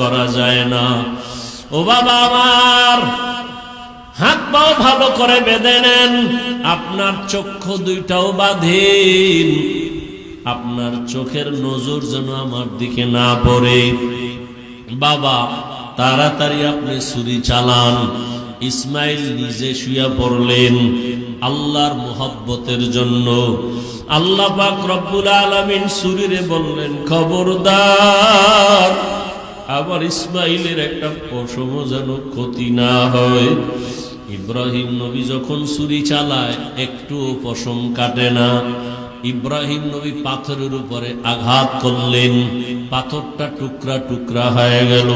করা যায় না। ও বাবা আমার, হাত পাও ভালো করে বেঁধে নেন। আপনার চক্ষু দুইটাও বাঁধেন। আপনার চোখের নজর যেন আমার দিকে না পড়ে। বাবা, তাড়াতাড়ি আপনি ছুরি চালান। ইসমাইল নিজে শুয়া পড়লেন আল্লাহর মোহব্বতের জন্য। আল্লাহ পাক রব্বুল আলমিন সুরিরে বললেন, খবরদার আবার ইসমাইলের একটা পশম যেন ক্ষতি না হয়। ইব্রাহিম নবী যখন ছুরি চালায় একটু পশম কাটে না। ইব্রাহিম নবী পাথরের উপরে আঘাত করলেন। পাথরটা টুকরা টুকরা হয়ে গেল।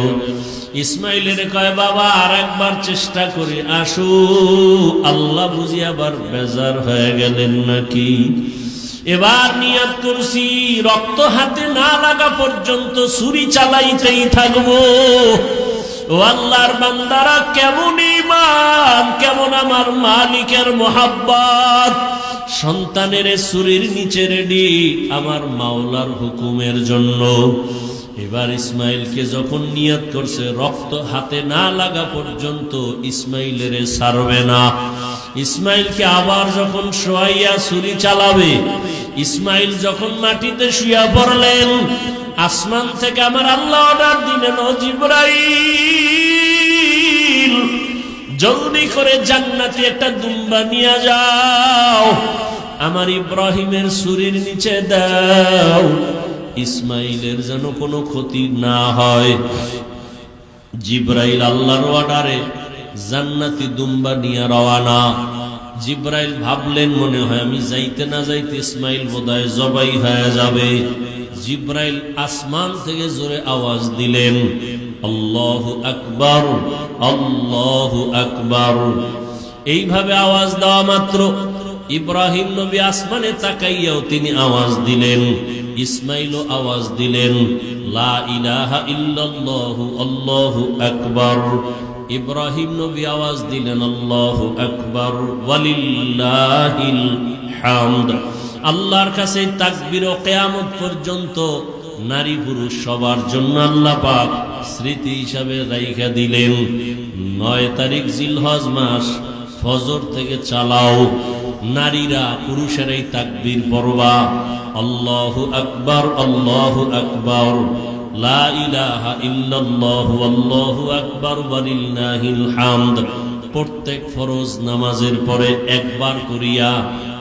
ইসমাইলের কয়, বাবা আর একবার চেষ্টা করে আসু। আল্লাহ বুঝি আবার বেজার হয়ে গেলেন নাকি? এবার নিয়াত করছি, রক্ত হাতে না লাগা পর্যন্ত ছুরি চালাইতেই থাকব। ও আল্লাহর বান্দারা, কেমন ইমান কেমন আমার মালিকের মোহাব্বত। সন্তানের সুরির নিচে রেডি, আমার মাওলার হুকুমের জন্য। এবার ইসমাইলকে যখন নিয়ত করছে, রক্ত হাতে না লাগা পর্যন্ত ইসমাইলের সারবে না। ইসমাইলকে আবার যখন শোয়াইয়া ছুরি চালাবে, ইসমাইল যখন মাটিতে শুয়া পড়লেন, আসমান থেকে আমার আল্লাহ অর্ডার দিলেন, ও জিব্রাইল, জলদি করে জান্নাতে একটা দুম্বা নিয়ে যাও, আমার ইব্রাহিমের সুরির নিচে দাও। ইসমাইলের যেন কোনো ক্ষতি না হয়। জিব্রাইল আল্লাহর অর্ডারে জান্নাতি দুম্বা নিয়ে রওয়ানা। জিব্রাইল ভাবলেন, মনে হয় আমি যাইতে না যাইতে ইসমাইল বোধহয় জবাই হয়ে যাবে। জিব্রাইল আসমান থেকে জোরে আওয়াজ দিলেন, আল্লাহু আকবার আল্লাহু আকবার। এইভাবে আওয়াজ দেওয়া মাত্র। ইব্রাহিম নবী আসমানে তাকাইয়াও তিনি আওয়াজ দিলেন, ইসমাইলও আওয়াজ দিলেন, লা ইলাহা ইল্লাল্লাহু, আল্লাহু আকবার। ইব্রাহিম নবী আওয়াজ দিলেন, আল্লাহ আকবর আল্লাহর কাছে তাকবির ও কেয়ামত পর্যন্ত নারী পুরুষ সবার জন্য আল্লাহ পাক স্মৃতি হিসাবে রাইখা দিলেন। নয় তারিখ জিলহজ মাস, ফজর থেকে চালাও। নারীরা পুরুষেরাই তাকবির পড়বা, আল্লাহু আকবর, আল্লাহু আকবার। প্রত্যেক ফরজ নামাজের পরে একবার করিয়া,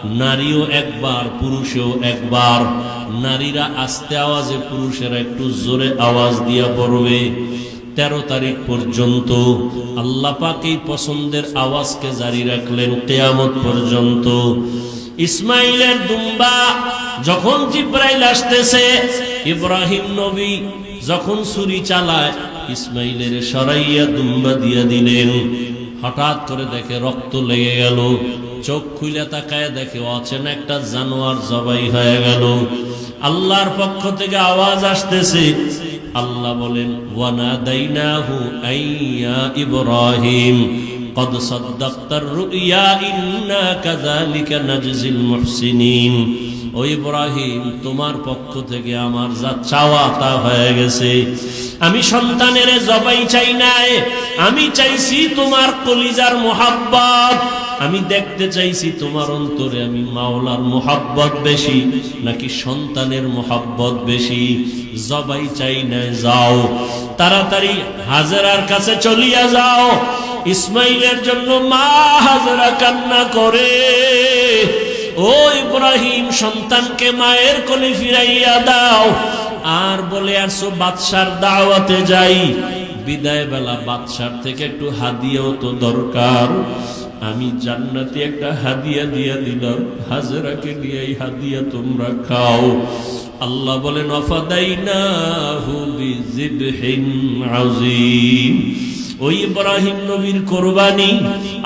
নারীও একবার, পুরুষেও একবার। নারীরা আস্তে আওয়াজে পুরুষেরা একটু জোরে আওয়াজ দিয়া পড়বে। তেরো তারিখ পর্যন্ত আল্লাহ পাক এই পছন্দের আওয়াজকে জারি রাখলেন, কেয়ামত পর্যন্ত। ইসমাইলের দুম্বা যখন জিব্রাইল আসতেছে, ইব্রাহিম নবী যখন ছুরি চালায়, ইসমাইলের সরাইয়া দুম্বা দিয়া দিলেন। হঠাৎ করে দেখে রক্ত লেগে গেল, চোখ খুলে তাকায় দেখে অচেনা একটা জানোয়ার জবাই হয়ে গেল। আল্লাহর পক্ষ থেকে আওয়াজ আসতেছে, আল্লাহ বলেন ওয়ানা দাইনাহু আইয়া ইব্রাহিম। قد صدقت الرؤيا إنا كذلك نجزي المحسنين ও ইব্রাহিম তোমার পক্ষ থেকে আমার যা চাওয়া তা হয়ে গেছে আমি সন্তানের জবাই চাই নাই আমি চাইছি তোমার কলিজার মোহাব্বত আমি দেখতে চাইছি তোমার অন্তরে আমি মাওলার মোহাব্বত বেশি নাকি সন্তানের মোহাব্বত বেশি জবাই চাই না যাও তাড়াতাড়ি হাজারার কাছে চলিয়া যাও ইসমাইলের জন্য মা হাজরা কান্না করে। ও ইব্রাহিম, সন্তানকে মায়ের কোলে ফিরাইয়া দাও। আর বলে, আসো বাদশার দাওয়াতে যাই। বিদায় বেলা বাদশার থেকে একটু হাদিয়াও তো দরকার। আমি জান্নাতি একটা হাদিয়া দিয়া দিলাম। হাজরাকে নিয়ে এই হাদিয়া তোমরা খাও। আল্লাহ বলেন, অফাদাইনাহু বিজিবহিন আযীম। ওই ইব্রাহিম নবীর কোরবানি,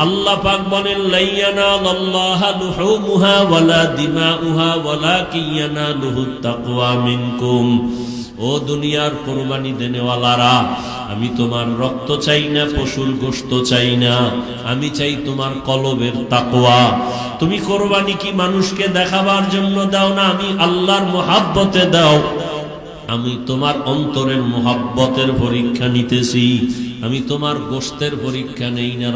আল্লাহ পাক বলেন, লাইয়ানা আল্লাহ লুহুমুহা ওয়ালা দিমাউহা ওয়ালা কিয়ানা লুহুত তাকওয়া মিনকুম। ও দুনিয়ার কোরবানি দেনেওয়ালারা, আমি তোমার রক্ত চাই না, পশুর গোস্ত চাই না, আমি চাই তোমার কলবের তাকওয়া। তুমি কোরবানি কি মানুষকে দেখাবার জন্য দাও না, আমি আল্লাহর মোহাব্বতে দাও। আমি তোমার অন্তরের মোহাব্বতের পরীক্ষা নিতেছি। আমি তোমার গোস্তের পরীক্ষা নেই না